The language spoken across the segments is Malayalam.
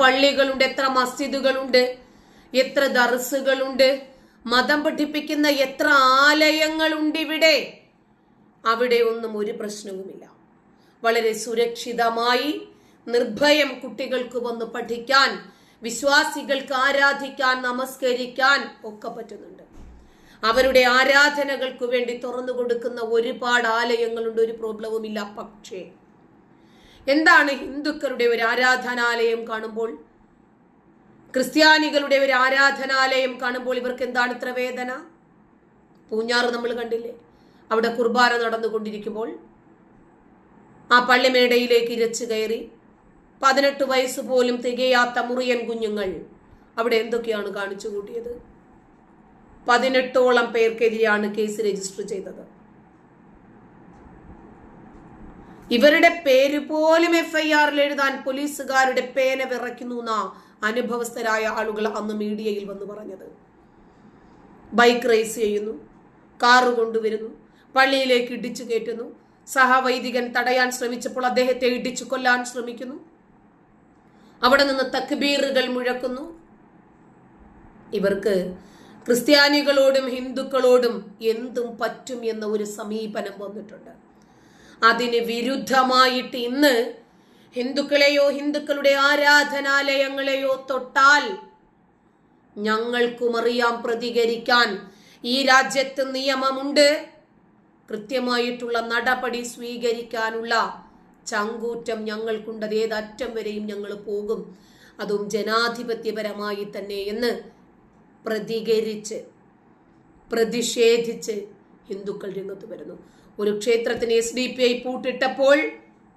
പള്ളികളുണ്ട് എത്ര മസ്ജിദുകളുണ്ട് എത്ര ദർസുകളുണ്ട് മതം പഠിപ്പിക്കുന്ന എത്ര ആലയങ്ങളുണ്ട് ഇവിടെ. അവിടെ ഒന്നും ഒരു പ്രശ്നവുമില്ല. വളരെ സുരക്ഷിതമായി നിർഭയം കുട്ടികൾക്ക് വന്ന് പഠിക്കാൻ വിശ്വാസികൾക്ക് ആരാധിക്കാൻ നമസ്കരിക്കാൻ ഒക്കെ പറ്റുന്നുണ്ട്. അവരുടെ ആരാധനകൾക്ക് വേണ്ടി തുറന്നു കൊടുക്കുന്ന ഒരുപാട് ആലയങ്ങളുണ്ട് ഒരു പ്രോബ്ലവുമില്ല. പക്ഷേ എന്താണ് ഹിന്ദുക്കളുടെ ഒരു ആരാധനാലയം കാണുമ്പോൾ? ക്രിസ്ത്യാനികളുടെ ഒരു ആരാധനാലയം കാണുമ്പോൾ ഇവർക്ക് എന്താണ് ഇത്ര വേദന? പൂഞ്ഞാറ് നമ്മൾ കണ്ടില്ലേ? അവിടെ കുർബാന നടന്നുകൊണ്ടിരിക്കുമ്പോൾ ആ പള്ളിമേടയിലേക്ക് ഇരച്ചു കയറി പതിനെട്ട് വയസ്സ് പോലും തികയാത്ത മുറിയൻ കുഞ്ഞുങ്ങൾ അവിടെ എന്തൊക്കെയാണ് കാണിച്ചു കൂട്ടിയത്? പതിനെട്ടോളം പേർക്കെതിരെയാണ് കേസ് രജിസ്റ്റർ ചെയ്തത്. ഇവരുടെ പേര് പോലും എഫ് ഐ ആറിൽ എഴുതാൻ പോലീസുകാരുടെ പേന വിറയ്ക്കുന്നു അനുഭവസ്ഥരായ ആളുകൾ അന്ന് മീഡിയയിൽ വന്ന് പറഞ്ഞത്. ബൈക്ക് റേസ് ചെയ്യുന്നു കാറ് കൊണ്ടുവരുന്നു പള്ളിയിലേക്ക് ഇടിച്ചു കയറ്റുന്നു സഹവൈദികൻ തടയാൻ ശ്രമിച്ചപ്പോൾ അദ്ദേഹത്തെ ഇടിച്ചു കൊല്ലാൻ ശ്രമിക്കുന്നു. അവിടെ നിന്ന് തക്ബീറുകൾ മുഴക്കുന്നു. ഇവർക്ക് ക്രിസ്ത്യാനികളോടും ഹിന്ദുക്കളോടും എന്തും പറ്റും എന്ന ഒരു സമീപനം വന്നിട്ടുണ്ട്. അതിന് വിരുദ്ധമായിട്ട് ഇന്ന് ഹിന്ദുക്കളെയോ ഹിന്ദുക്കളുടെ ആരാധനാലയങ്ങളെയോ തൊട്ടാൽ ഞങ്ങൾക്കും അറിയാം പ്രതികരിക്കാൻ ഈ രാജ്യത്ത് നിയമമുണ്ട്. കൃത്യമായിട്ടുള്ള നടപടി സ്വീകരിക്കാനുള്ള ചങ്കൂറ്റം ഞങ്ങൾക്കുണ്ട് അത് ഏതറ്റം വരെയും ഞങ്ങൾ പോകും. അതും ജനാധിപത്യപരമായി തന്നെ എന്ന് പ്രതികരിച്ച് പ്രതിഷേധിച്ച് ഹിന്ദുക്കൾ രംഗത്ത് വരുന്നു. ഒരു ക്ഷേത്രത്തിന് എസ് ഡി പി ഐ പൂട്ടിട്ടപ്പോൾ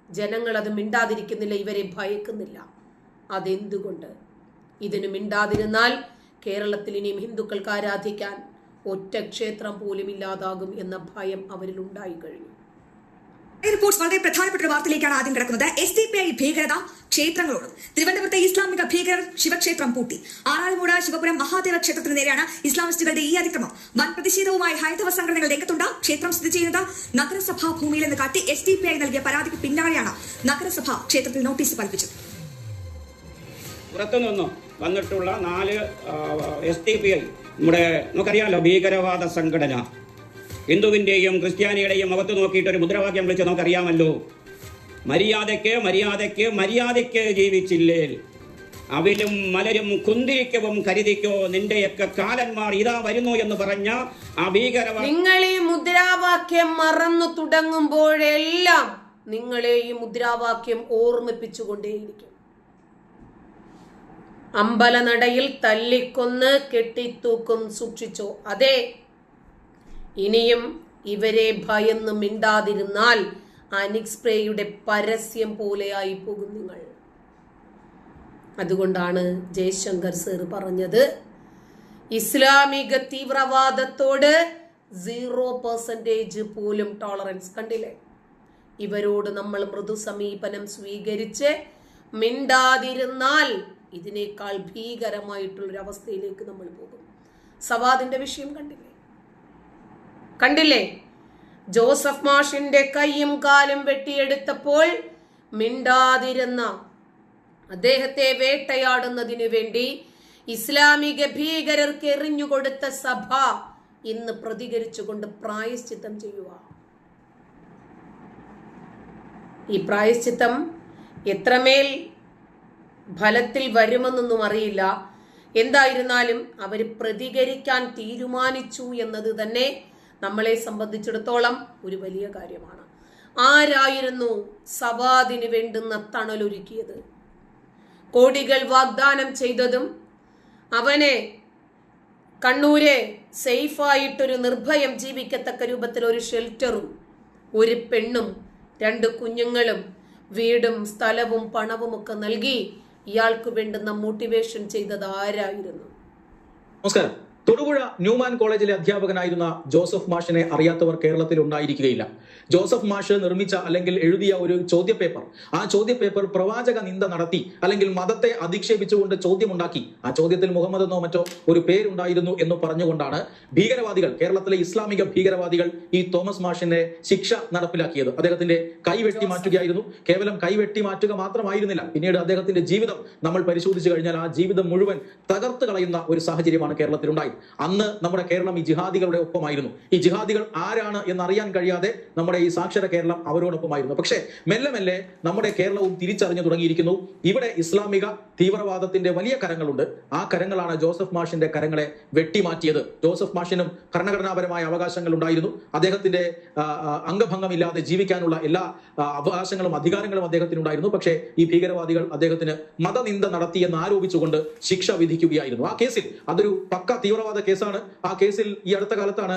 ജനങ്ങൾ അത് മിണ്ടാതിരിക്കുന്നില്ല ഇവരെ ഭയക്കുന്നില്ല. അതെന്തുകൊണ്ട്? ഇതിന് മിണ്ടാതിരുന്നാൽ കേരളത്തിൽ ഇനിയും ഹിന്ദുക്കൾക്ക് ആരാധിക്കാൻ ഒറ്റ ക്ഷേത്രം പോലും ഇല്ലാതാകും എന്ന ഭയം അവരിൽ ഉണ്ടായി കഴിഞ്ഞു. ഈ റിപ്പോർട്ട്സ് വളരെ പ്രധാനപ്പെട്ട ഒരു വാർത്തയിലേക്കാണ് ആദ്യം കിടക്കുന്നത്. എസ് ഡി പി ഐ ഭീകരത ക്ഷേത്രങ്ങളോടും. തിരുവനന്തപുരത്തെ ഇസ്ലാമിക ഭീകരർ ശിവക്ഷേത്രം പൂട്ടി. ആറാളുമൂട് ശിവപുരം മഹാദേവ ക്ഷേത്രത്തിന് നേരെയാണ് ഇസ്ലാമിസ്റ്റുകളുടെ ഈ അതിക്രമം. വൻ പ്രതിഷേധവുമായി ഹൈന്ദവ സംഘടനകൾ രംഗത്തുണ്ട്. ക്ഷേത്രം സ്ഥിതി ചെയ്യുന്നത് നഗരസഭാ ഭൂമിയിലെന്ന് കാട്ടി എസ് ഡി പി ഐ നൽകിയ പരാതിക്ക് പിന്നാലെയാണ് നഗരസഭ ക്ഷേത്രത്തിൽ നോട്ടീസ് പതിപ്പിച്ചത്. പുറത്തുനിന്നും വന്നിട്ടുള്ള നാല് എസ് ഡി പി ഐ നമ്മുടെ നമുക്കറിയാമല്ലോ ഭീകരവാദ സംഘടന. ഹിന്ദുവിന്റെയും ക്രിസ്ത്യാനിയുടെയും മുഖത്ത് നോക്കിയിട്ട് ഒരു മുദ്രാവാക്യം വിളിച്ച് നമുക്കറിയാമല്ലോ. മര്യാദയ്ക്ക് മര്യാദയ്ക്ക് മര്യാദയ്ക്ക് ജീവിച്ചില്ലേ. അവിലും മലരും കുന്തിരിക്കവും കരുതിക്കോ നിന്റെയൊക്കെ കാലന്മാർ ഇതാ വരുന്നു എന്ന് പറഞ്ഞ ആ ഭീകര നിങ്ങൾ ഈ മുദ്രാവാക്യം മറന്നു തുടങ്ങുമ്പോഴെല്ലാം നിങ്ങളെ ഈ മുദ്രാവാക്യം ഓർമ്മിപ്പിച്ചുകൊണ്ടേയിരിക്കും. അമ്പലനടയിൽ തല്ലിക്കൊന്ന് കെട്ടിത്തൂക്കും സൂക്ഷിച്ചോ. അതെ ഇനിയും ഇവരെ ഭയന്ന് മിണ്ടാതിരുന്നാൽ അനിക് സ്പ്രേയുടെ പരസ്യം പോലെയായി പോകും നിങ്ങൾ. അതുകൊണ്ടാണ് ജയശങ്കർ സർ പറഞ്ഞത് ഇസ്ലാമിക തീവ്രവാദത്തോട് സീറോ പെർസെന്റേജ് പോലും ടോളറൻസ് കണ്ടില്ലേ? ഇവരോട് നമ്മൾ മൃദു സമീപനം സ്വീകരിച്ച് മിണ്ടാതിരുന്നാൽ ഇതിനേക്കാൾ ഭീകരമായിട്ടുള്ളൊരവസ്ഥയിലേക്ക് നമ്മൾ പോകും. സവാദിന്റെ വിഷയം കണ്ടില്ലേ? കണ്ടില്ലേ? ജോസഫ് മാഷിന്റെ കൈയും കാലും വെട്ടിയെടുത്തപ്പോൾ മിണ്ടാതിരുന്ന അദ്ദേഹത്തെ വേട്ടയാടുന്നതിനു വേണ്ടി ഇസ്ലാമിക ഭീകരർക്ക് എറിഞ്ഞുകൊടുത്ത സഭ ഇന്ന് പ്രതികരിച്ചുകൊണ്ട് പ്രായശ്ചിത്തം ചെയ്യുക ഈ പ്രായശ്ചിത്തം എത്രമേൽ ഫലത്തിൽ വരുമെന്നൊന്നും അറിയില്ല. എന്തായിരുന്നാലും അവർ പ്രതികരിക്കാൻ തീരുമാനിച്ചു എന്നത് തന്നെ നമ്മളെ സംബന്ധിച്ചിടത്തോളം ഒരു വലിയ കാര്യമാണ്. ആരായിരുന്നു സവാദിന് വേണ്ടുന്ന തണലൊരുക്കിയത്? കോടികൾ വാഗ്ദാനം ചെയ്തതും അവനെ കണ്ണൂരെ സേഫായിട്ടൊരു നിർഭയം ജീവിക്കത്തക്ക രൂപത്തിൽ ഒരു ഷെൽറ്ററും ഒരു പെണ്ണും രണ്ട് കുഞ്ഞുങ്ങളും വീടും സ്ഥലവും പണവും ഒക്കെ നൽകി ഇയാൾക്ക് വേണ്ടുന്ന മോട്ടിവേഷൻ ചെയ്തത് ആരായിരുന്നു? നമസ്കാരം. തൊടുപുഴ ന്യൂമാൻ കോളേജിലെ അധ്യാപകനായിരുന്ന ജോസഫ് മാഷിനെ അറിയാത്തവർ കേരളത്തിൽ ഉണ്ടായിരിക്കുകയില്ല. ജോസഫ് മാഷ് നിർമ്മിച്ച അല്ലെങ്കിൽ എഴുതിയ ഒരു ചോദ്യപേപ്പർ ആ ചോദ്യപേപ്പർ പ്രവാചക നിന്ദ നടത്തി അല്ലെങ്കിൽ മതത്തെ അധിക്ഷേപിച്ചുകൊണ്ട് ചോദ്യമുണ്ടാക്കി. ആ ചോദ്യത്തിൽ മുഹമ്മദ് എന്നോ മറ്റോ ഒരു പേരുണ്ടായിരുന്നു എന്ന് പറഞ്ഞുകൊണ്ടാണ് ഭീകരവാദികൾ കേരളത്തിലെ ഇസ്ലാമിക ഭീകരവാദികൾ ഈ തോമസ് മാഷിന്റെ ശിക്ഷ നടപ്പിലാക്കിയത്. അദ്ദേഹത്തിന്റെ കൈവെട്ടി മാറ്റുകയായിരുന്നു. കേവലം കൈവെട്ടി മാറ്റുക മാത്രമായിരുന്നില്ല. പിന്നീട് അദ്ദേഹത്തിന്റെ ജീവിതം നമ്മൾ പരിശോധിച്ചു കഴിഞ്ഞാൽ ആ ജീവിതം മുഴുവൻ തകർത്ത് കളയുന്ന ഒരു സാഹചര്യമാണ് കേരളത്തിൽ അന്ന് നമ്മുടെ കേരളം ഈ ജിഹാദികളുടെ ഒപ്പമായിരുന്നു. ഈ ജിഹാദികൾ ആരാണ് എന്നറിയാൻ കഴിയാതെ നമ്മുടെ ഈ സാക്ഷര കേരളം അവരോടൊപ്പമായിരുന്നു. പക്ഷേ മെല്ലെ മെല്ലെ നമ്മുടെ കേരളവും തിരിച്ചറിഞ്ഞു തുടങ്ങിയിരിക്കുന്നു. ഇവിടെ ഇസ്ലാമിക തീവ്രവാദത്തിന്റെ വലിയ കരങ്ങളുണ്ട്. ആ കരങ്ങളാണ് ജോസഫ് മാഷിന്റെ കരങ്ങളെ വെട്ടിമാറ്റിയത്. ജോസഫ് മാഷിനും ഭരണഘടനാപരമായ അവകാശങ്ങൾ ഉണ്ടായിരുന്നു അദ്ദേഹത്തിന്റെ അംഗഭംഗമില്ലാതെ ജീവിക്കാനുള്ള എല്ലാ അവകാശങ്ങളും അധികാരങ്ങളും അദ്ദേഹത്തിനുണ്ടായിരുന്നു. പക്ഷേ ഈ ഭീകരവാദികൾ അദ്ദേഹത്തിന് മതനിന്ദ നടത്തിയെന്ന് ആരോപിച്ചുകൊണ്ട് ശിക്ഷ വിധിക്കുകയായിരുന്നു. ആ കേസിൽ അതൊരു പക്ക തീവ്രവാദ കേസാണ്. ആ കേസിൽ ഈ അടുത്ത കാലത്താണ്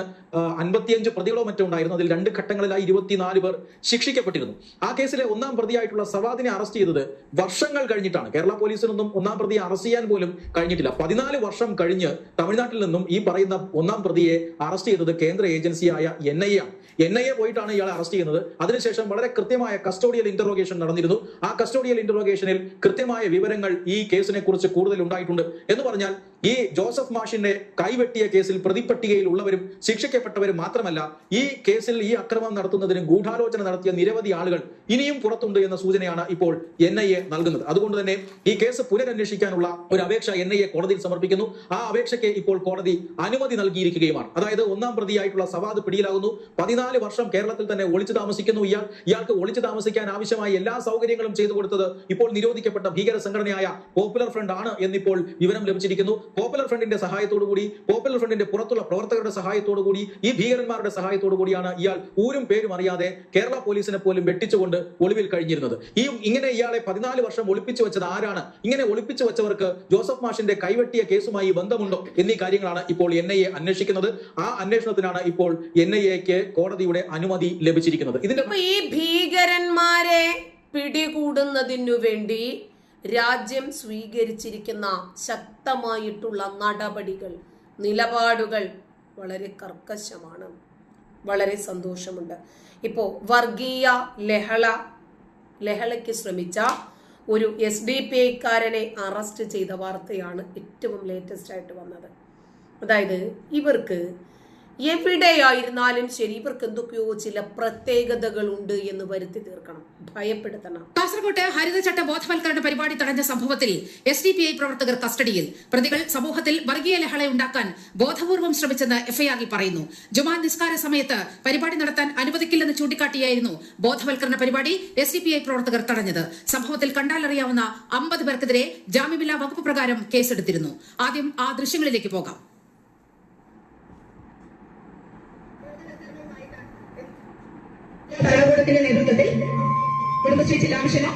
അൻപത്തിയഞ്ച് പ്രതികളോ മറ്റോ ഉണ്ടായിരുന്നു. അതിൽ രണ്ട് ഘട്ടങ്ങളിലായി ഇരുപത്തിനാല് പേർ ശിക്ഷിക്കപ്പെട്ടിരുന്നു. ആ കേസിലെ ഒന്നാം പ്രതിയായിട്ടുള്ള സവാദിനെ അറസ്റ്റ് ചെയ്തത് വർഷങ്ങൾ കഴിഞ്ഞിട്ടാണ്. കേരള പോലീസിനൊന്നും ഒന്നാം പ്രതിയെ അറസ്റ്റ് ചെയ്യാൻ പോലും കഴിഞ്ഞിട്ടില്ല. പതിനാല് വർഷം കഴിഞ്ഞ് തമിഴ്നാട്ടിൽ നിന്നും ഈ പറയുന്ന ഒന്നാം പ്രതിയെ അറസ്റ്റ് ചെയ്തത് കേന്ദ്ര ഏജൻസിയായ N I A N I A പോയിട്ടാണ് ഇയാളെ അറസ്റ്റ് ചെയ്യുന്നത്. അതിനുശേഷം വളരെ കൃത്യമായ കസ്റ്റോഡിയൽ ഇന്ററോഗേഷൻ നടന്നിരുന്നു. ആ കസ്റ്റോഡിയൽ ഇന്ററോഗേഷനിൽ കൃത്യമായ വിവരങ്ങൾ ഈ കേസിനെ കുറിച്ച് കൂടുതൽ ഉണ്ടായിട്ടുണ്ട് എന്ന് പറഞ്ഞാൽ ഈ ജോസഫ് മാഷിന്റെ കൈവെട്ടിയ കേസിൽ പ്രതിപ്പട്ടികയിൽ ഉള്ളവരും ശിക്ഷിക്കപ്പെട്ടവരും മാത്രമല്ല ഈ കേസിൽ ഈ അക്രമം നടത്തുന്നതിന് ഗൂഢാലോചന നടത്തിയ നിരവധി ആളുകൾ ഇനിയും പുറത്തുണ്ട് എന്ന സൂചനയാണ് ഇപ്പോൾ എൻ ഐ എ നൽകുന്നത്. അതുകൊണ്ട് തന്നെ ഈ കേസ് പുനരന്വേഷിക്കാനുള്ള ഒരു അപേക്ഷ എൻ ഐ എ കോടതിയിൽ സമർപ്പിക്കുന്നു. ആ അപേക്ഷയ്ക്ക് ഇപ്പോൾ കോടതി അനുമതി നൽകിയിരിക്കുകയുമാണ്. അതായത് ഒന്നാം പ്രതിയായിട്ടുള്ള സവാദ് പിടിയിലാകുന്നു. പതിനാല് വർഷം കേരളത്തിൽ തന്നെ ഒളിച്ചു താമസിക്കുന്നു ഇയാൾ. ഇയാൾക്ക് ഒളിച്ചു താമസിക്കാൻ ആവശ്യമായ എല്ലാ സൗകര്യങ്ങളും ചെയ്തു കൊടുത്തത് ഇപ്പോൾ നിരോധിക്കപ്പെട്ട ഭീകര സംഘടനയായ പോപ്പുലർ ഫ്രണ്ട് ആണ് എന്നിപ്പോൾ വിവരം ലഭിച്ചിരിക്കുന്നു. പോപ്പുലർ ഫ്രണ്ടിന്റെ സഹായത്തോടു കൂടി പോപ്പുലർ ഫ്രണ്ടിന്റെ പുറത്തുള്ള പ്രവർത്തകരുടെ സഹായത്തോടു കൂടി ഈ ഭീകരന്മാരുടെ സഹായത്തോടു കൂടിയാണ് ഇയാൾ ഊരും പേരും അറിയാതെ കേരള പോലീസിനെ പോലും വെട്ടിച്ചുകൊണ്ട് ഒളിവിൽ കഴിഞ്ഞിരുന്നത്. ഈ ഇങ്ങനെ ഇയാളെ പതിനാല് വർഷം ഒളിപ്പിച്ചു വെച്ചത് ആരാണ്? ഇങ്ങനെ ഒളിപ്പിച്ചു വെച്ചവർക്ക് ജോസഫ് മാഷിന്റെ കൈവെട്ടിയ കേസുമായി ബന്ധമുണ്ടോ എന്നീ കാര്യങ്ങളാണ് ഇപ്പോൾ എൻ ഐ എ അന്വേഷിക്കുന്നത്. ആ അന്വേഷണത്തിനാണ് ഇപ്പോൾ എൻ ഐ എക്ക് കോടതിയുടെ അനുമതി ലഭിച്ചിരിക്കുന്നത്. ഇതിന്റെ ഈ ഭീകരന്മാരെ പിടികൂടുന്നതിനു വേണ്ടി രാജ്യം സ്വീകരിച്ചിരിക്കുന്ന ശക്തമായിട്ടുള്ള നടപടികൾ നിലപാടുകൾ വളരെ കർക്കശമാണ്. വളരെ സന്തോഷമുണ്ട്. ഇപ്പോ വർഗീയ ലഹള ലഹളയ്ക്ക് ശ്രമിച്ച ഒരു എസ് ഡി പി ഐക്കാരനെ അറസ്റ്റ് ചെയ്ത വാർത്തയാണ് ഏറ്റവും ലേറ്റസ്റ്റ് ആയിട്ട് വന്നത്. അതായത് ഇവർക്ക് എവിടെയായിരുന്നാലും ശരി ഇവർക്ക് എന്തൊക്കെയോ ചില പ്രത്യേകതകളുണ്ട് എന്ന് വരുത്തി തീർക്കണം. ഭയപ്പെടുത്തണം. കാസർകോട്ട് ഹരിതചട്ട ബോധവൽക്കരണ പരിപാടി തടഞ്ഞ സംഭവത്തിൽ എസ് ഡി പി ഐ പ്രവർത്തകർ കസ്റ്റഡിയിൽ. പ്രതികൾ സമൂഹത്തിൽ വർഗീയ ലഹള ഉണ്ടാക്കാൻ ബോധപൂർവം ശ്രമിച്ചെന്ന് എഫ്ഐആറിൽ പറയുന്നു. ജുമാൻ നിസ്കാര സമയത്ത് പരിപാടി നടത്താൻ അനുവദിക്കില്ലെന്ന് ചൂണ്ടിക്കാട്ടിയായിരുന്നു ബോധവൽക്കരണ പരിപാടി എസ് ഡി പി ഐ പ്രവർത്തകർ തടഞ്ഞത്. സംഭവത്തിൽ കണ്ടാലറിയാവുന്ന അമ്പത് പേർക്കെതിരെ ജാമ്യമില്ലാ വകുപ്പ് പ്രകാരം കേസെടുത്തിരുന്നു. ആദ്യം ആ ദൃശ്യങ്ങളിലേക്ക് പോകാം. ഭരണകൂടത്തിന്റെ നേതൃത്വത്തിൽ കുടുംബശ്രീ ജില്ലാ മിഷനും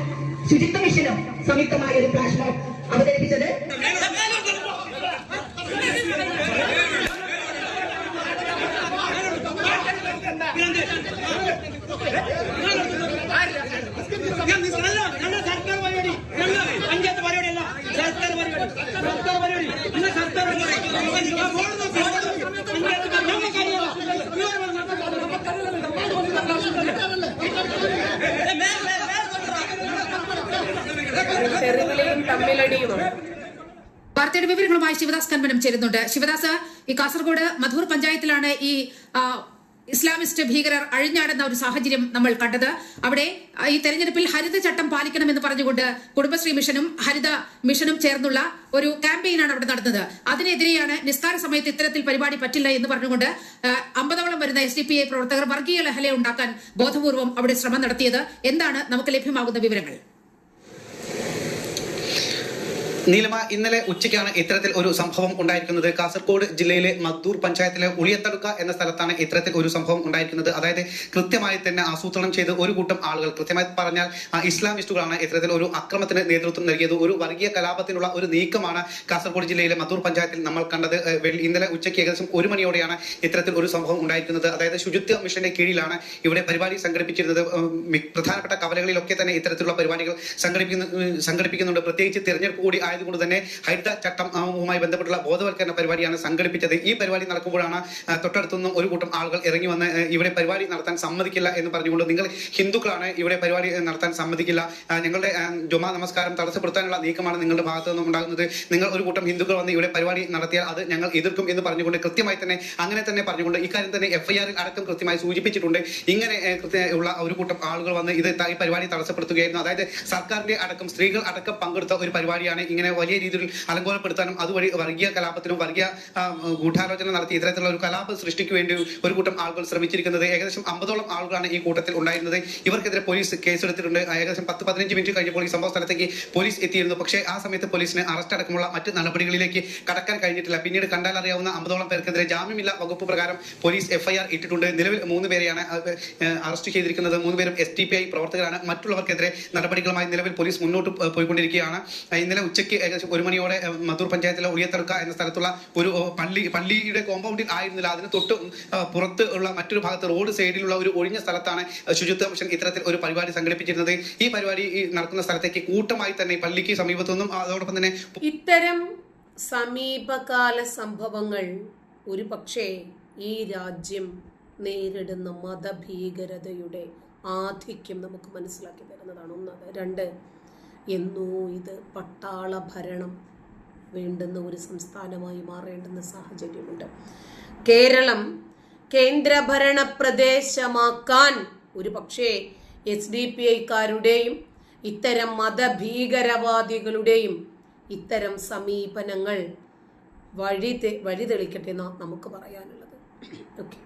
ശുചിത്വ മിഷനും സംയുക്തമായ ഒരു ഫ്ലാഷ് അവതരിപ്പിച്ചത് പഞ്ചായത്ത് വാർത്തയുടെ വിവരങ്ങളുമായി ശിവദാസ് കൺവനം ചേരുന്നുണ്ട്. ശിവദാസ് ഈ കാസർഗോഡ് മധൂർ പഞ്ചായത്തിലാണ് ഈ ഇസ്ലാമിസ്റ്റ് ഭീകരർ അഴിഞ്ഞാടുന്ന ഒരു സാഹചര്യം നമ്മൾ കണ്ടത്. അവിടെ ഈ തെരഞ്ഞെടുപ്പിൽ ഹരിത ചട്ടം പാലിക്കണമെന്ന് പറഞ്ഞുകൊണ്ട് കുടുംബശ്രീ മിഷനും ഹരിത മിഷനും ചേർന്നുള്ള ഒരു ക്യാമ്പയിനാണ് അവിടെ നടന്നത്. അതിനെതിരെയാണ് നിസ്കാര സമയത്ത് ഇത്തരത്തിൽ പരിപാടി പറ്റില്ല എന്ന് പറഞ്ഞുകൊണ്ട് അമ്പതോളം വരുന്ന എസ് ഡി പി ഐ പ്രവർത്തകർ വർഗീയ ലഹല ഉണ്ടാക്കാൻ ബോധപൂർവം അവിടെ ശ്രമം നടത്തിയത്. എന്താണ് നമുക്ക് ലഭ്യമാകുന്ന വിവരങ്ങൾ? നീലമ ഇന്നലെ ഉച്ചയ്ക്കാണ് ഇത്തരത്തിൽ ഒരു സംഭവം ഉണ്ടായിരിക്കുന്നത്. കാസർഗോഡ് ജില്ലയിലെ മദ്ദൂർ പഞ്ചായത്തിലെ ഉളിയത്തടുക്ക എന്ന സ്ഥലത്താണ് ഇത്തരത്തിൽ ഒരു സംഭവം ഉണ്ടായിരിക്കുന്നത്. അതായത് കൃത്യമായി തന്നെ ആസൂത്രണം ചെയ്ത് ഒരു കൂട്ടം ആളുകൾ കൃത്യമായി പറഞ്ഞാൽ ഇസ്ലാമിസ്റ്റുകളാണ് ഇത്തരത്തിൽ ഒരു അക്രമത്തിന് നേതൃത്വം നൽകിയത്. ഒരു വർഗീയ കലാപത്തിനുള്ള ഒരു നീക്കമാണ് കാസർഗോഡ് ജില്ലയിലെ മദ്ദൂർ പഞ്ചായത്തിൽ നമ്മൾ കണ്ടത്. ഇന്നലെ ഉച്ചയ്ക്ക് ഏകദേശം ഒരു മണിയോടെയാണ് ഇത്തരത്തിൽ ഒരു സംഭവം ഉണ്ടായിരിക്കുന്നത്. അതായത് ശുചിത്വ മിഷന്റെ കീഴിലാണ് ഇവിടെ പരിപാടി സംഘടിപ്പിച്ചിരുന്നത്. പ്രധാനപ്പെട്ട കവലകളിലൊക്കെ തന്നെ ഇത്തരത്തിലുള്ള പരിപാടികൾ സംഘടിപ്പിക്കുന്നു സംഘടിപ്പിക്കുന്നുണ്ട്. പ്രത്യേകിച്ച് തിരഞ്ഞെടുപ്പ് കൂടി ആയതുകൊണ്ട് തന്നെ ഹരിത ചട്ടവുമായി ബന്ധപ്പെട്ടുള്ള ബോധവൽക്കരണ പരിപാടിയാണ് സംഘടിപ്പിച്ചത്. ഈ പരിപാടി നടക്കുമ്പോഴാണ് തൊട്ടടുത്തുനിന്നും ഒരു കൂട്ടം ആളുകൾ ഇറങ്ങി വന്ന് ഇവിടെ പരിപാടി നടത്താൻ സമ്മതിക്കില്ല എന്ന് പറഞ്ഞുകൊണ്ട് നിങ്ങൾ ഹിന്ദുക്കളാണ് ഇവിടെ പരിപാടി നടത്താൻ സമ്മതിക്കില്ല. ഞങ്ങളുടെ ജുമാ നമസ്കാരം തടസ്സപ്പെടുത്താനുള്ള നീക്കമാണ് നിങ്ങളുടെ ഭാഗത്തു നിന്നും ഉണ്ടാകുന്നത്. നിങ്ങൾ ഒരു കൂട്ടം ഹിന്ദുക്കൾ വന്ന് ഇവിടെ പരിപാടി നടത്തിയാൽ അത് ഞങ്ങൾ എതിർക്കും എന്ന് പറഞ്ഞുകൊണ്ട് കൃത്യമായി തന്നെ അങ്ങനെ തന്നെ പറഞ്ഞുകൊണ്ട് ഇക്കാര്യം തന്നെ എഫ്ഐആറിൽ അടക്കം കൃത്യമായി സൂചിപ്പിച്ചിട്ടുണ്ട്. ഇങ്ങനെ ഉള്ള ഒരു കൂട്ടം ആളുകൾ വന്ന് ഇത് ഈ പരിപാടി തടസ്സപ്പെടുത്തുകയായിരുന്നു. അതായത് സർക്കാരിന്റെ അടക്കം സ്ത്രീകൾ അടക്കം പങ്കെടുത്ത ഒരു പരിപാടിയാണ് ഇങ്ങനെ വലിയ രീതിയിൽ അലങ്കോലപ്പെടുത്താനും അതുവഴി വർഗീയ കലാപത്തിനും വർഗീയ ഗൂഢാലോചന നടത്തി ഇത്തരത്തിലുള്ള ഒരു കലാപ സൃഷ്ടിക്ക് വേണ്ടി ഒരു കൂട്ടം ആളുകൾ ശ്രമിച്ചിരിക്കുന്നത്. ഏകദേശം അമ്പതോളം ആളുകളാണ് ഈ കൂട്ടത്തിൽ ഉണ്ടായിരുന്നത്. ഇവർക്കെതിരെ പോലീസ് കേസെടുത്തിട്ടുണ്ട്. ഏകദേശം പത്ത് പതിനഞ്ച് മിനിറ്റ് കഴിഞ്ഞപ്പോൾ ഈ സംഭവ സ്ഥലത്തേക്ക് പോലീസ് എത്തിയിരുന്നു. പക്ഷേ ആ സമയത്ത് പോലീസിന് അറസ്റ്റ് അടക്കമുള്ള മറ്റ് നടപടികളിലേക്ക് കടക്കാൻ കഴിഞ്ഞിട്ടില്ല. പിന്നീട് കണ്ടാൽ അറിയാവുന്ന അമ്പതോളം പേർക്കെതിരെ ജാമ്യമില്ല വകുപ്പ് പ്രകാരം പോലീസ് എഫ്ഐആർ ഇട്ടിട്ടുണ്ട്. നിലവിൽ മൂന്ന് പേരെയാണ് അറസ്റ്റ് ചെയ്തിരിക്കുന്നത്. മൂന്ന് പേരും എസ് ടി പി ഐ പ്രവർത്തകരാണ്. മറ്റുള്ളവർക്കെതിരെ നടപടികളുമായി നിലവിൽ പോലീസ് മുന്നോട്ട് പോയിക്കൊണ്ടിരിക്കുകയാണ്. ഇന്നലെ ഉച്ചയ്ക്ക് ഏകദേശം ഒരു മണിയോടെ മധൂർ പഞ്ചായത്തിലെ ഉളിയത്തടുക്ക എന്ന സ്ഥലത്തുള്ള ഒരു പള്ളി പള്ളിയുടെ കോമ്പൗണ്ടിൽ ആയിരുന്നില്ല. അതിന് തൊട്ട് പുറത്ത് ഉള്ള മറ്റൊരു ഭാഗത്ത് റോഡ് സൈഡിലുള്ള ഒരു ഒഴിഞ്ഞ സ്ഥലത്താണ് ശുചിത്വ മിഷൻ ഇത്തരത്തിൽ ഒരു പരിപാടി സംഘടിപ്പിച്ചിരുന്നത്. ഈ പരിപാടി നടക്കുന്ന സ്ഥലത്തേക്ക് കൂട്ടമായി തന്നെ പള്ളിക്ക് സമീപത്തൊന്നും അതോടൊപ്പം തന്നെ ഇത്തരം സമീപകാല സംഭവങ്ങൾ ഒരു പക്ഷേ ഈ രാജ്യം നേരിടുന്ന മതഭീകരതയുടെ ആധിക്യം നമുക്ക് മനസ്സിലാക്കി തരുന്നതാണ്. ഒന്ന് രണ്ട് എന്നോ ഇത് പട്ടാള ഭരണം വേണ്ടുന്ന ഒരു സംസ്ഥാനമായി മാറേണ്ടുന്ന സാഹചര്യമുണ്ട്. കേരളം കേന്ദ്രഭരണ പ്രദേശമാക്കാൻ ഒരു പക്ഷേ എസ് ഡി പി ഐക്കാരുടെയും ഇത്തരം മതഭീകരവാദികളുടെയും ഇത്തരം സമീപനങ്ങൾ വഴി വഴി എന്നാണ് നമുക്ക് പറയാനുള്ളത്. ഓക്കെ